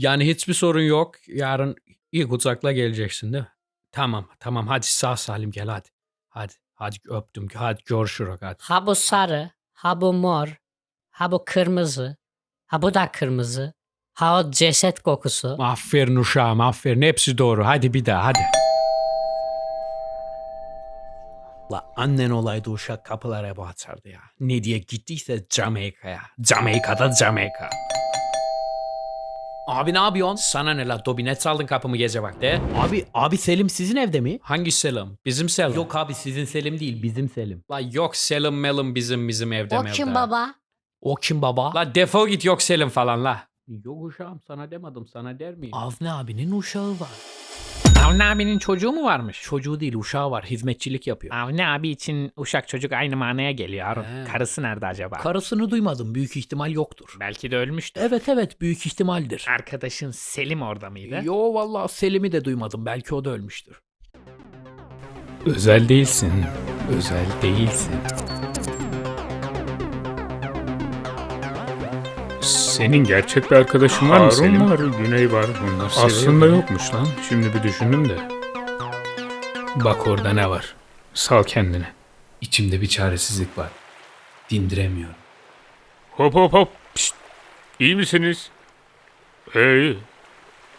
Yani hiçbir sorun yok. Yarın iyi kucakla geleceksin değil mi? Tamam tamam hadi sağ salim gel hadi. Hadi hadi öptüm hadi görüşürüz hadi. Ha bu sarı, ha bu mor, ha bu kırmızı, ha bu da kırmızı. Ha o ceset kokusu. Aferin uşağım aferin hepsi doğru hadi bir daha hadi. La annen olaydı uşak kapılara hep açardı ya. Ne diye gittiyse Jamaika'ya. Jamaika'da Jamaika. Abi ne yapıyorsun? Sana ne la Dobi ne çaldın kapımı gece vakti? Abi abi Selim sizin evde mi? Hangi Selim? Bizim Selim. Yok abi sizin Selim değil bizim Selim. La yok Selim Melim bizim bizim evde O mevde. kim baba? O kim baba? La defol git yok Selim falan la. Yok uşağım sana demedim sana der miyim? Avni abinin uşağı var. Avni abinin çocuğu mu varmış? Çocuğu değil uşağı var hizmetçilik yapıyor. Avni abi için uşak çocuk aynı manaya geliyor Harun. He. Karısı nerede acaba? Karısını duymadım büyük ihtimal yoktur. Belki de ölmüştür. Evet evet büyük ihtimaldir. Arkadaşın Selim orada mıydı? Yo vallahi Selim'i de duymadım belki o da ölmüştür. Özel değilsin. Özel değilsin. Senin gerçek bir arkadaşın var mı Harun Selim? var, Güney var. Bunlar Aslında seviyor. yokmuş lan. Şimdi bir düşündüm de. Bak orada ne var. Sal kendini. İçimde bir çaresizlik var. Dindiremiyorum. Hop hop hop. Pişt. İyi misiniz? Hey.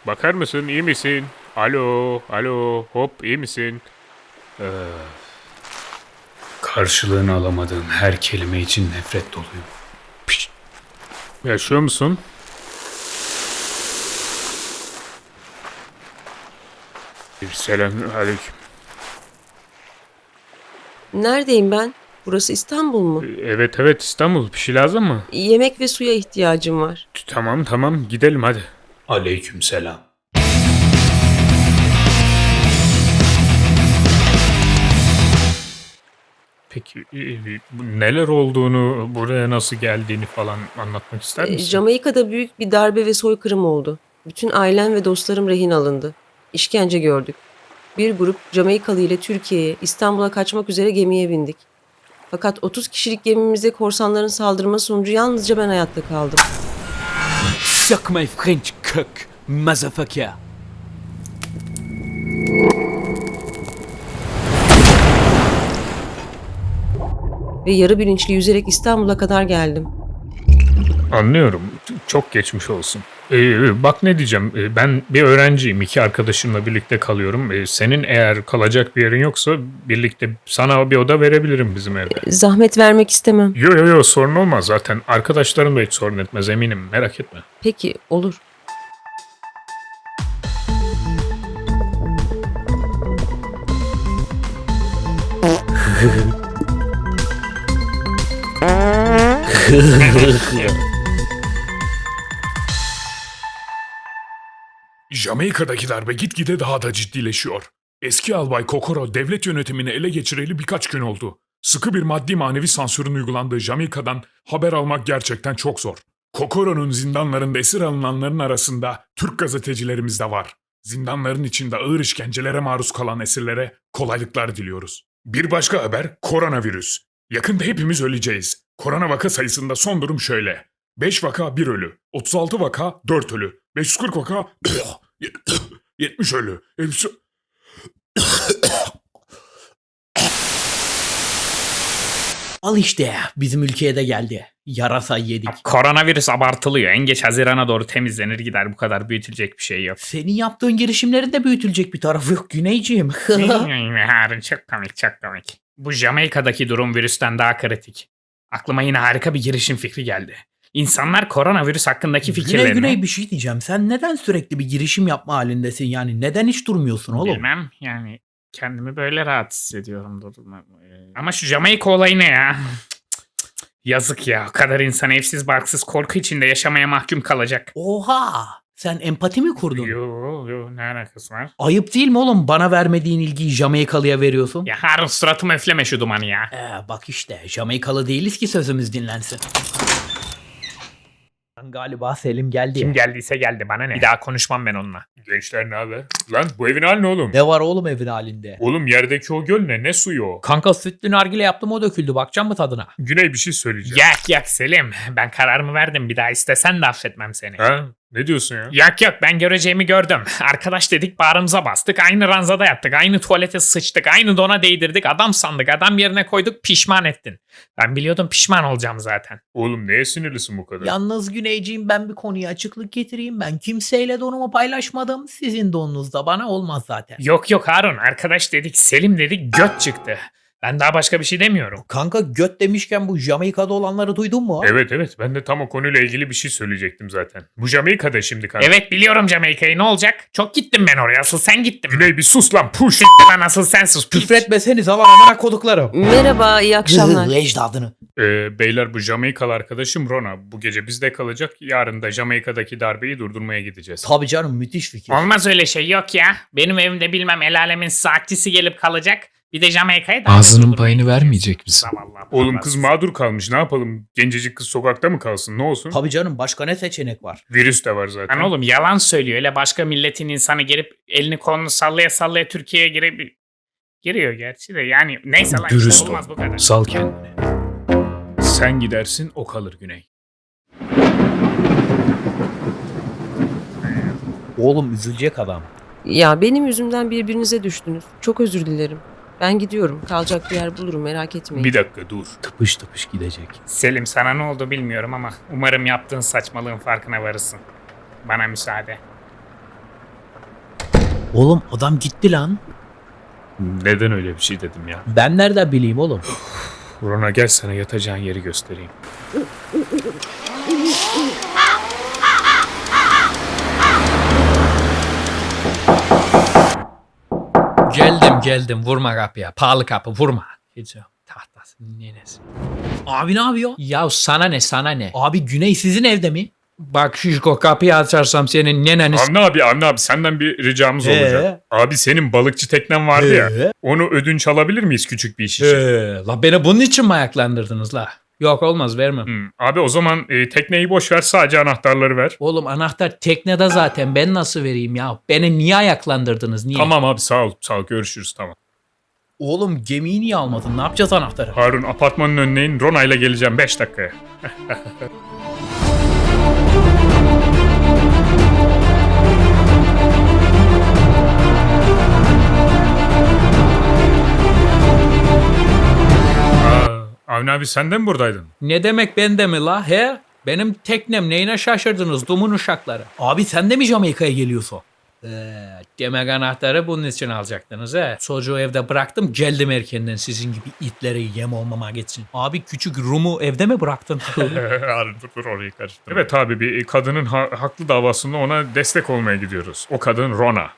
Bakar mısın? İyi misin? Alo, alo. Hop, iyi misin? Karşılığını alamadığım her kelime için nefret doluyum. Yaşıyor musun? Selam aleyküm. Neredeyim ben? Burası İstanbul mu? Evet evet İstanbul. Bir şey lazım mı? Yemek ve suya ihtiyacım var. Tamam tamam gidelim hadi. Aleyküm Peki e, bu neler olduğunu, buraya nasıl geldiğini falan anlatmak ister Ee, misin? Jamaika'da büyük bir darbe ve soykırım oldu. Bütün ailem ve dostlarım rehin alındı. İşkence gördük. Bir grup Jamaikalı ile Türkiye'ye, İstanbul'a kaçmak üzere gemiye bindik. Fakat 30 kişilik gemimize korsanların saldırması sonucu yalnızca ben hayatta kaldım. Suck my French cock, motherfucker. Ve yarı bilinçli yüzerek İstanbul'a kadar geldim. Anlıyorum. Çok geçmiş olsun. Ee, bak ne diyeceğim. Ee, ben bir öğrenciyim. İki arkadaşımla birlikte kalıyorum. Ee, senin eğer kalacak bir yerin yoksa birlikte sana bir oda verebilirim bizim evde. Zahmet vermek istemem. Yo yo yo sorun olmaz zaten. Arkadaşlarım da hiç sorun etmez eminim. Merak etme. Peki, olur. Jamaika'daki darbe gitgide daha da ciddileşiyor. Eski albay Kokoro devlet yönetimini ele geçireli birkaç gün oldu. Sıkı bir maddi manevi sansürün uygulandığı Jamaika'dan haber almak gerçekten çok zor. Kokoro'nun zindanlarında esir alınanların arasında Türk gazetecilerimiz de var. Zindanların içinde ağır işkencelere maruz kalan esirlere kolaylıklar diliyoruz. Bir başka haber koronavirüs. Yakında hepimiz öleceğiz. Korona vaka sayısında son durum şöyle. 5 vaka 1 ölü, 36 vaka 4 ölü, 540 vaka 70 ölü. Hepsi... Al işte bizim ülkeye de geldi. Yarasa yedik. Koronavirüs abartılıyor. En geç Haziran'a doğru temizlenir gider. Bu kadar büyütülecek bir şey yok. Senin yaptığın girişimlerin de büyütülecek bir tarafı yok Güneyciğim. Harun çok komik çok komik. Bu Jamaika'daki durum virüsten daha kritik. Aklıma yine harika bir girişim fikri geldi. İnsanlar koronavirüs hakkındaki Güney fikirlerini... Güney bir şey diyeceğim. Sen neden sürekli bir girişim yapma halindesin yani? Neden hiç durmuyorsun oğlum? Bilmem yani kendimi böyle rahat hissediyorum. Ee, Ama şu Jamaika olayı ne ya? Yazık ya. O kadar insan evsiz barksız korku içinde yaşamaya mahkum kalacak. Oha! Sen empati mi kurdun? Yo yo ne alakası var? Ayıp değil mi oğlum bana vermediğin ilgiyi Jamaikalı'ya veriyorsun? Ya Harun suratıma üfleme şu dumanı ya. Ee, bak işte Jamaikalı değiliz ki sözümüz dinlensin. Galiba Selim geldi. Kim geldiyse geldi bana ne? Bir daha konuşmam ben onunla. Gençler ne haber? Lan bu evin hali ne oğlum? Ne var oğlum evin halinde? Oğlum yerdeki o göl ne? Ne suyu o? Kanka sütlü nargile yaptım o döküldü. Bakacak mı tadına? Güney bir şey söyleyeceğim. Yak yak Selim. Ben kararımı verdim. Bir daha istesen de affetmem seni. Ha? Ne diyorsun ya? Yok yok ben göreceğimi gördüm. Arkadaş dedik bağrımıza bastık. Aynı ranzada yattık. Aynı tuvalete sıçtık. Aynı dona değdirdik. Adam sandık. Adam yerine koyduk. Pişman ettin. Ben biliyordum pişman olacağım zaten. Oğlum neye sinirlisin bu kadar? Yalnız Güneyciğim ben bir konuya açıklık getireyim. Ben kimseyle donumu paylaşmadım. Sizin donunuz da bana olmaz zaten. Yok yok Harun. Arkadaş dedik. Selim dedik. Göt çıktı. Ben daha başka bir şey demiyorum. Kanka göt demişken bu Jamaika'da olanları duydun mu? Evet evet ben de tam o konuyla ilgili bir şey söyleyecektim zaten. Bu Jamaika'da şimdi kanka. Evet biliyorum Jamaika'yı ne olacak? Çok gittim ben oraya. Asıl sen gittin. Güney bir sus lan puş. Lan asıl sen sus. piç. Küfretmeseniz ama amına koduklarım. Merhaba, iyi akşamlar. Ecdadını. Ee, beyler bu Jamaikalı arkadaşım Rona bu gece bizde kalacak. Yarın da Jamaika'daki darbeyi durdurmaya gideceğiz. Tabii canım müthiş fikir. Olmaz öyle şey yok ya. Benim evimde bilmem el alemin saatçisi gelip kalacak. Bir de Jamaika'ya da... Ağzının payını vermeyecek misin? Zavallı. Oğlum kız mağdur kalmış ne yapalım? Gencecik kız sokakta mı kalsın ne olsun? Tabii canım başka ne seçenek var? Virüs de var zaten. Lan oğlum yalan söylüyor. Öyle başka milletin insanı gelip elini kolunu sallaya sallaya Türkiye'ye girebilir. Giriyor gerçi de yani neyse lan Dürüst işte ol. olmaz bu kadar. Sal kendini. Sen gidersin o kalır Güney. Oğlum üzülecek adam. Ya benim yüzümden birbirinize düştünüz. Çok özür dilerim. Ben gidiyorum. Kalacak bir yer bulurum merak etmeyin. Bir dakika dur. Tıpış tıpış gidecek. Selim sana ne oldu bilmiyorum ama umarım yaptığın saçmalığın farkına varırsın. Bana müsaade. Oğlum adam gitti lan. Neden öyle bir şey dedim ya? Ben nereden bileyim oğlum? Rona gel sana yatacağın yeri göstereyim. Geldim geldim vurma kapıya. Pahalı kapı vurma. Gidiyorum. Tahtası nenesi. Abi ne yapıyor? Ya sana ne sana ne? Abi Güney sizin evde mi? Bak şişko kapıyı açarsam senin neneni s- Anne abi anne abi senden bir ricamız Ee? olacak. Abi senin balıkçı teknen vardı ya. Ee? Onu ödünç alabilir miyiz küçük bir iş için? Ee, la beni bunun için mi ayaklandırdınız la? Yok olmaz vermem. Hmm, Abi o zaman e, tekneyi boş ver sadece anahtarları ver. Oğlum anahtar teknede zaten ben nasıl vereyim ya? Beni niye ayaklandırdınız niye? Tamam abi sağ ol sağ ol görüşürüz tamam. Oğlum gemiyi niye almadın? Ne yapacağız anahtarı? Harun apartmanın önüne in Rona ile geleceğim 5 dakikaya. Avni abi sen de mi buradaydın? Ne demek bende mi la he? Benim teknem neyine şaşırdınız dumun uşakları? Abi sen de mi Jamaika'ya geliyorsun? Ee, demek anahtarı bunun için alacaktınız he. Çocuğu evde bıraktım geldim erkenden sizin gibi itlere yem olmamak için. Abi küçük Rum'u evde mi bıraktın? Harun dur dur orayı karıştırma. Evet abi bir kadının ha- haklı davasında ona destek olmaya gidiyoruz. O kadın Rona.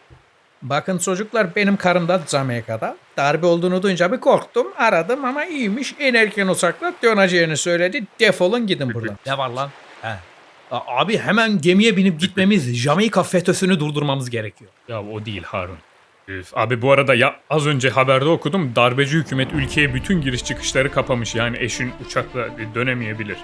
Bakın çocuklar benim karım da Jamaika'da. Darbe olduğunu duyunca bir korktum. Aradım ama iyiymiş. En erken uçakla döneceğini söyledi. Defolun gidin buradan. ne var lan? He. A- Abi hemen gemiye binip gitmemiz, Jamaika FETÖ'sünü durdurmamız gerekiyor. Ya o değil Harun. Üf, abi bu arada ya az önce haberde okudum darbeci hükümet ülkeye bütün giriş çıkışları kapamış. Yani eşin uçakla dönemeyebilir.